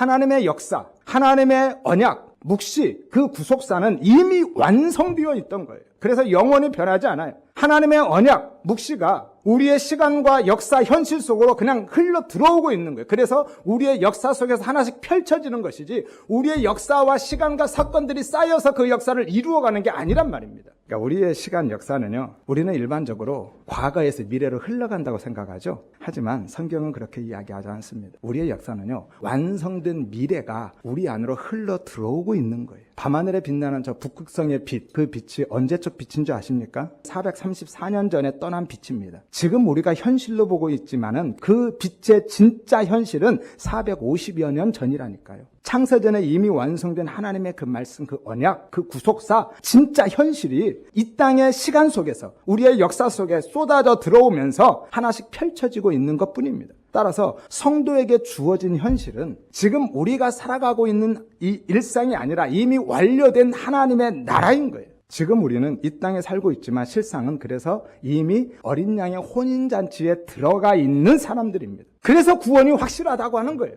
하나님의 역사, 하나님의 언약, 묵시, 그 구속사는 이미 완성되어 있던 거예요. 그래서 영원히 변하지 않아요. 하나님의 언약, 묵시가 우리의 시간과 역사, 현실 속으로 그냥 흘러 들어오고 있는 거예요. 그래서 우리의 역사 속에서 하나씩 펼쳐지는 것이지 우리의 역사와 시간과 사건들이 쌓여서 그 역사를 이루어가는 게 아니란 말입니다. 그러니까 우리의 시간 역사는요, 우리는 일반적으로 과거에서 미래로 흘러간다고 생각하죠. 하지만 성경은 그렇게 이야기하지 않습니다. 우리의 역사는요, 완성된 미래가 우리 안으로 흘러 들어오고 있는 거예요. 밤하늘에 빛나는 저 북극성의 빛, 그 빛이 언제적 빛인 줄 아십니까? 434년 전에 떠난 빛입니다. 지금 우리가 현실로 보고 있지만은 그 빛의 진짜 현실은 450여 년 전이라니까요. 창세전에 이미 완성된 하나님의 그 말씀, 그 언약, 그 구속사, 진짜 현실이 이 땅의 시간 속에서 우리의 역사 속에 쏟아져 들어오면서 하나씩 펼쳐지고 있는 것 뿐입니다. 따라서 성도에게 주어진 현실은 지금 우리가 살아가고 있는 이 일상이 아니라 이미 완료된 하나님의 나라인 거예요. 지금 우리는 이 땅에 살고 있지만 실상은 그래서 이미 어린 양의 혼인잔치에 들어가 있는 사람들입니다. 그래서 구원이 확실하다고 하는 거예요.